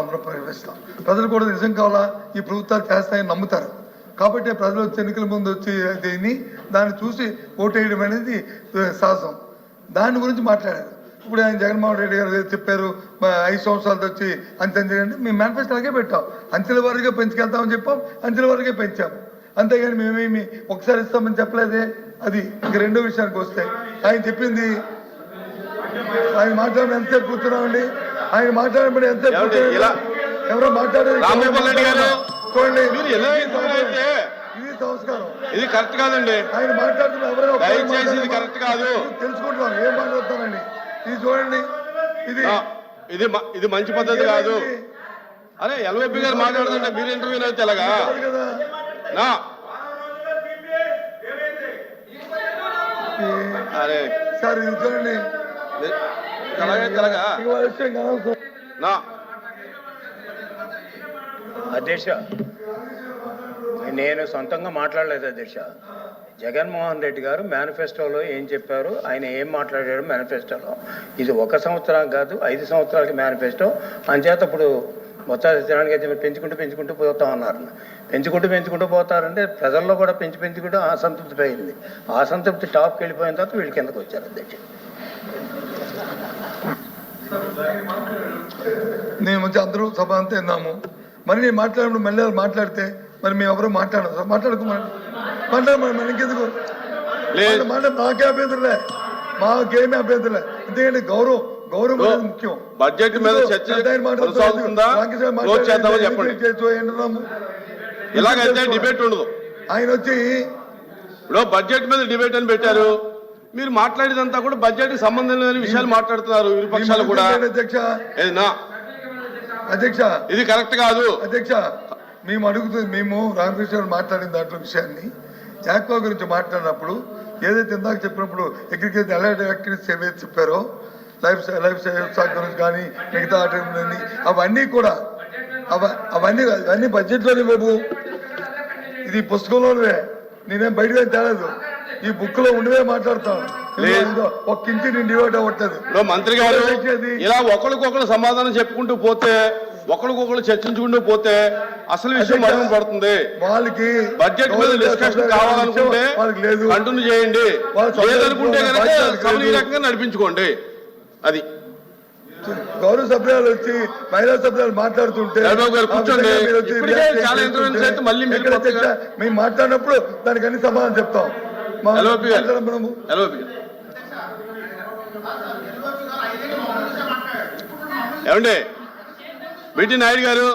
అందరూ ప్రవేశిస్తాం. ప్రజలు కూడా నిజం కావాలా? ఈ ప్రభుత్వాలు చేస్తాయని నమ్ముతారు. కాబట్టి ప్రజలు వచ్చి ఎన్నికల ముందు వచ్చి దీన్ని దాన్ని చూసి ఓటేయడం అనేది సాహసం. దాని గురించి మాట్లాడారు. ఇప్పుడు ఆయన జగన్మోహన్ రెడ్డి గారు చెప్పారు ఐదు సంవత్సరాలతో వచ్చి అంతే మేము మేనిఫెస్టో అలాగే పెట్టాం. అంచెల వారీగా పెంచుకెళ్తామని చెప్పాం అంచెల వరకే పెంచాము. అంతేగాని మేమేమి ఒకసారి ఇస్తామని చెప్పలేదే? అది ఇంక రెండో విషయానికి వస్తే ఆయన చెప్పింది ఆయన మాట్లాడిన ఎంతసేపు కూర్చున్నామండి. ఆయన కూర్చున్నాం? ఇలా- ఎవరో ఎలా ఇది సంస్కారం. ఇది సంస్కారం. ఇది కరెక్ట్ కాదండి. ఆయన మాట్లాడుతున్న ఎవరైనా ఒకసారి దయచేసి ఇది మాట్లాడండి. కరెక్ట్ కాదు. తెలుసుకుంటున్నాం. ఏం మాట్లాడుతానండి ఇది చూడండి. ఇది ఇది ఇది మంచి పద్ధతి కాదు. అరే ఎల్వైపీ గారు మాట్లాడుతుంటే మీరు ఇంటర్వ్యూ అయితే ఎలాగా నా. అరే. సార్ ఇది చూడండి. ఎలాగైతే నా. అధ్యక్ష నేను సొంతంగా మాట్లాడలేదు అధ్యక్ష. జగన్మోహన్ రెడ్డి గారు మేనిఫెస్టోలో ఏం చెప్పారు? ఆయన ఏం మాట్లాడారు మేనిఫెస్టోలో? ఇది ఒక సంవత్సరం కాదు ఐదు సంవత్సరాలకి మేనిఫెస్టో. అంచేత ఇప్పుడు మొత్తం సత్యనారాయణ అయితే పెంచుకుంటూ పెంచుకుంటూ పోతా ఉన్నారు. పెంచుకుంటూ పెంచుకుంటూ పోతారంటే ప్రజల్లో కూడా పెంచి పెంచుకుంటూ అసంతృప్తి పోయింది. ఆ అసంతృప్తి టాప్కి వెళ్ళిపోయిన తర్వాత వీళ్ళ కిందకు వచ్చారు అధ్యక్ష. నేను వచ్చి అందరూ సభ అంతా విన్నాము. మరి నేను మాట్లాడినప్పుడు మళ్ళీ మాట్లాడితే మరి మేము ఎవరు మాట్లాడము సార్ మాట్లాడుకోమని మాట్లాడమని మన ఇంకెందుకు? మాట నాకే అభ్యంతరలే. మాకేమీ అభ్యంతరలే. ఎందుకంటే గౌరవం గౌరవం ముఖ్యం. బడ్జెట్ మీద చర్చ? ఇలాగైతే డిబేట్ ఉండదు. ఆయన వచ్చి ఇప్పుడు బడ్జెట్ మీద డిబేట్ అని పెట్టారు. మీరు మాట్లాడేదంతా కూడా బడ్జెట్ సంబంధం లేని విషయాలు మాట్లాడుతున్నారు ఇరుపక్షాలు కూడా. అధ్యక్ష. అధ్యక్ష. ఇది కరెక్ట్ కాదు. అధ్యక్ష మేము అడుగుతుంది మేము రామకృష్ణ గారు మాట్లాడిన దాంట్లో విషయాన్ని యాక్వా గురించి మాట్లాడినప్పుడు ఏదైతే ఇందాక చెప్పినప్పుడు అగ్రికల్చర్ అలైడ్ యాక్టివిటీస్ ఏవైతే చెప్పారో లైఫ్ లైఫ్ స్టాక్ గురించి కానీ మిగతా ఆటలని అవన్నీ కూడా అవ అవన్నీ అవన్నీ బడ్జెట్లోనే బాబు. ఇది పుస్తకంలోనే. నేనేం బయటకు తేలేదు. ఈ బుక్లో ఉండవే మాట్లాడతాను లేదు. ఇదిగో ఒక్క ఇంచి నేను డివైడ్ అవ్వట్లేదు. మంత్రి గారు ఇలా ఒకరికొకరు సమాధానం చెప్పుకుంటూ పోతే ఒకరికొకరు చర్చించుకుంటూ పోతే అసలు విషయం మరుగున పడుతుంది. వాళ్ళకి బడ్జెట్ మీద డిస్కషన్ కావాలనుకుంటే కంటిన్యూ చేయండి. లేదనుకుంటే కనుక బాధ్యతలు సభలు ఈ లేదు. రకంగా నడిపించుకోండి. అది. గౌరవ సభ్యులు వచ్చి మహిళా సభ్యులు మాట్లాడుతుంటే? మేము మాట్లాడినప్పుడు దానికి అన్ని సమాధానం చెప్తాం. ఏమండి? బిటి నాయుడు గారు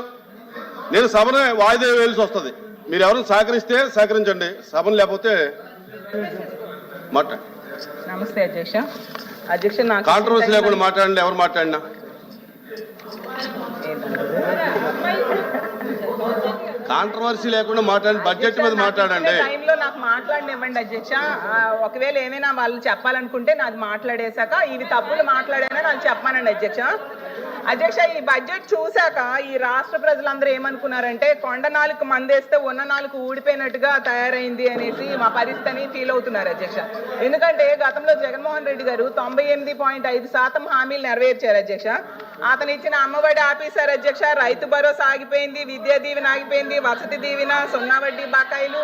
నేను సభను వాయిదా వేయాల్సి వస్తుంది. మీరు ఎవరు సహకరిస్తే సహకరించండి. సభను లేకపోతే మాట. నమస్తే అధ్యక్ష. అధ్యక్ష నాకు కాంట్రవర్సీ లేకుండా మాట్లాడండి. ఎవరు మాట్లాడినా? కాంట్రవర్సీ లేకుండా మాట్లాడండి బడ్జెట్ మీద మాట్లాడండి. టైంలో నాకు మాట్లాడనివ్వండి అధ్యక్ష. ఒకవేళ ఏమైనా వాళ్ళు చెప్పాలనుకుంటే నాది మాట్లాడేశాక ఇవి తప్పులు మాట్లాడానని నాకు చెప్పానండి అధ్యక్ష. అధ్యక్ష ఈ బడ్జెట్ చూశాక ఈ రాష్ట్ర ప్రజలందరూ ఏమనుకున్నారంటే కొండ నాలుగు మందేస్తే ఉన్న నాలుగు ఊడిపోయినట్టుగా తయారైంది అనేసి మా పరిస్థితిని ఫీల్ అవుతున్నారు అధ్యక్ష. ఎందుకంటే గతంలో జగన్మోహన్ రెడ్డి గారు తొంభై ఎనిమిది పాయింట్ ఐదు శాతం హామీలు నెరవేర్చారు అధ్యక్ష. అతను ఇచ్చిన అమ్మఒడి ఆఫీసర్ అధ్యక్ష రైతు భరోసా ఆగిపోయింది విద్యా దీవెన ఆగిపోయింది వసతి దీవెన సున్నా వడ్డీ బకాయిలు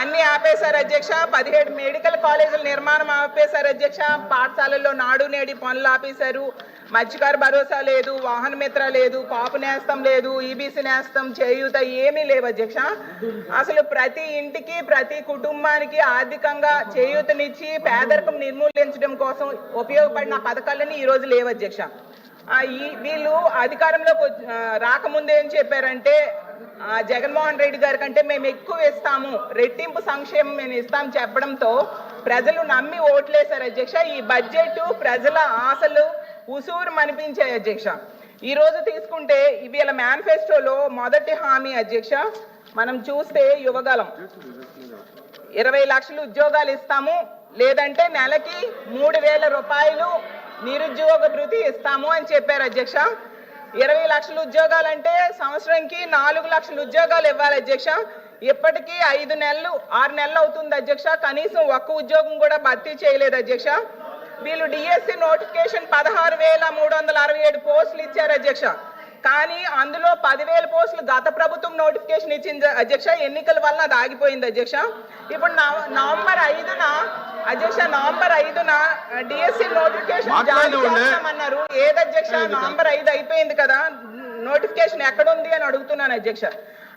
అన్ని ఆపేశారు అధ్యక్ష. పదిహేడు మెడికల్ కాలేజీల నిర్మాణం ఆపేశారు అధ్యక్ష. పాఠశాలల్లో నాడు నేడి పనులు ఆపేశారు. మత్స్యకారు భరోసా లేదు వాహన మిత్ర లేదు కాపు నేస్తం లేదు ఈబీసీ నేస్తం చేయూత ఏమీ లేవు అధ్యక్ష. అసలు ప్రతి ఇంటికి ప్రతి కుటుంబానికి ఆర్థికంగా చేయూతనిచ్చి పేదరికం నిర్మూలించడం కోసం ఉపయోగపడిన పథకాలన్నీ ఈ రోజు లేవు అధ్యక్ష. వీళ్ళు అధికారంలోకి రాకముందే ఏం చెప్పారంటే జగన్మోహన్ రెడ్డి గారి కంటే మేము ఎక్కువ ఇస్తాము రెట్టింపు సంక్షేమం మేము ఇస్తాం చెప్పడంతో ప్రజలు నమ్మి ఓట్లేశారు అధ్యక్ష. ఈ బడ్జెట్ ప్రజల ఆశలు ఉసూరు అనిపించాయి అధ్యక్ష. ఈ రోజు తీసుకుంటే వీళ్ళ మేనిఫెస్టోలో మొదటి హామీ అధ్యక్ష. మనం చూస్తే యువగలం. ఇరవై లక్షలు ఉద్యోగాలు ఇస్తాము లేదంటే నెలకి మూడు వేల రూపాయలు నిరుద్యోగ భృతి ఇస్తాము అని చెప్పారు అధ్యక్ష. ఇరవై లక్షల ఉద్యోగాలంటే సంవత్సరంకి నాలుగు లక్షల ఉద్యోగాలు ఇవ్వాలి అధ్యక్ష. ఇప్పటికీ ఐదు నెలలు ఆరు నెలలు అవుతుంది అధ్యక్ష. కనీసం ఒక్క ఉద్యోగం కూడా భర్తీ చేయలేదు అధ్యక్ష. వీళ్ళు డిఎస్సి నోటిఫికేషన్ పదహారు వేల మూడు వందల అరవై ఏడు పోస్టులు ఇచ్చారు అధ్యక్ష. కానీ అందులో పదివేల పోస్టులు గత ప్రభుత్వం నోటిఫికేషన్ ఇచ్చింది అధ్యక్ష. ఎన్నికల వల్ల అది ఆగిపోయింది అధ్యక్ష. ఇప్పుడు నవ- నవంబర్ ఐదున అధ్యక్ష నవంబర్ ఐదున డిఎస్సి నోటిఫికేషన్ జారీ. చేస్తామన్నారు. ఏది అధ్యక్ష? నవంబర్ ఐదు అయిపోయింది కదా. నోటిఫికేషన్ ఎక్కడుంది అని అడుగుతున్నాను అధ్యక్ష.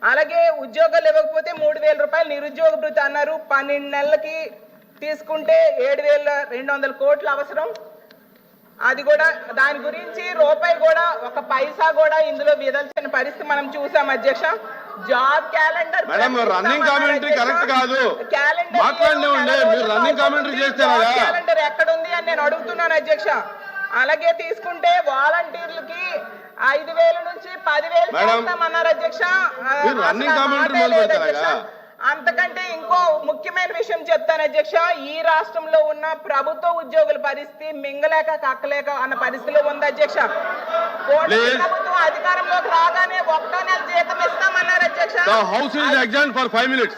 అలాగే ఉద్యోగాలు ఇవ్వకపోతే మూడు వేల రూపాయలు నిరుద్యోగ భృతి అన్నారు. పన్నెండు నెలలకి తీసుకుంటే ఏడు వేల రెండు వందల కోట్లు అవసరం. అది కూడా దాని గురించి రూపాయి కూడా ఒక పైసా కూడా ఇందులో విదల్చిన పరిస్థితి మనం చూసాం అధ్యక్ష. Job calendar madam, running commentary correct కాదు. మాట్లాడనివ్వండి. మీరు running commentary చేస్తే ఎలాగా? క్యాలెండర్ ఎక్కడ ఉంది అని నేను అడుగుతున్నాను అధ్యక్ష అలాగే తీసుకుంటే వాలంటీర్లకి ఐదు వేల నుంచి పదివేలు చేస్తామన్నారు అధ్యక్ష. అంతకంటే ఇంకో ముఖ్యమైన విషయం చెప్తాను అధ్యక్ష ఈ రాష్ట్రంలో ఉన్న ప్రభుత్వ ఉద్యోగుల పరిస్థితి మింగలేక కక్కలేక అన్న పరిస్థితిలో ఉంది అధ్యక్ష The house is adjourned for five minutes.